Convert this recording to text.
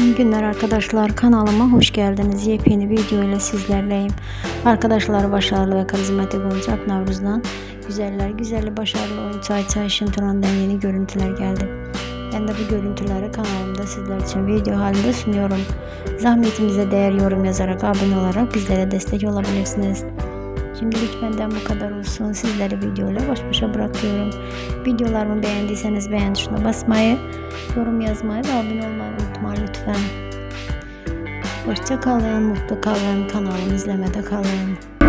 İyi günler arkadaşlar kanalıma hoş geldiniz. Yepyeni video ile sizlerleyim. Arkadaşlar başarılı ve karizmatik oyuncu Navruz'dan güzeller güzeli başarılı oyuncu Ayça Şıntıran'dan yeni görüntüler geldi. Ben de bu görüntüleri kanalımda sizler için video halinde sunuyorum. Zahmetimize değer yorum yazarak abone olarak bizlere destek olabilirsiniz. Şimdilik benden bu kadar olsun. Sizleri videoyla baş başa bırakıyorum. Videolarımı beğendiyseniz beğen tuşuna basmayı, yorum yazmayı ve abone olmayı unutma lütfen. Hoşça kalın, mutlu kalın, kanalımı izlemede kalın.